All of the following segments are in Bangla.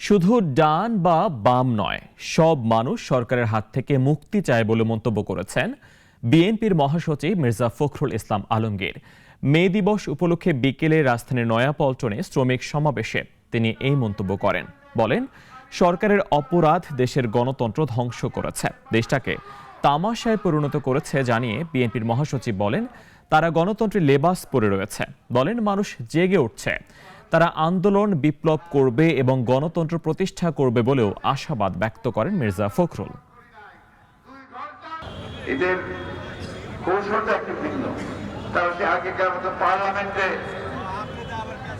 শুধু ডান বা বাম নয়, সব মানুষ সরকারের হাত থেকে মুক্তি চায় বলে মন্তব্য করেছেন বিএনপির মহাসচিব মির্জা ফখরুল ইসলাম আলমগীর। মে দিবস উপলক্ষে বিকেলে রাজধানীর নয়াপল্টনে শ্রমিক সমাবেশে তিনি এই মন্তব্য করেন। বলেন, সরকারের অপরাধ দেশের গণতন্ত্র ধ্বংস করেছে। দেশটাকে তামাশায় পরিণত করেছে জানিয়ে বিএনপির মহাসচিব বলেন, তারা গণতন্ত্রের লেবাস পরে রয়েছে। বলেন, মানুষ জেগে উঠছে। তারা আন্দোলন, বিপ্লব করবে এবং গণতন্ত্র প্রতিষ্ঠা করবে বলেও আশাবাদ ব্যক্ত করেন মির্জা ফখরুল।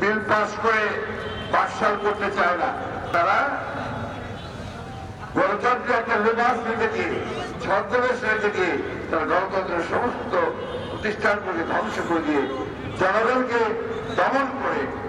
বিল পাস করে করতে চায় না। তারা গণতন্ত্রে একটা লেবাস ছদ্মবেশ তারা গণতন্ত্রের সমস্ত প্রতিষ্ঠানগুলি ধ্বংস করে দিয়ে জনগণকে দমন করে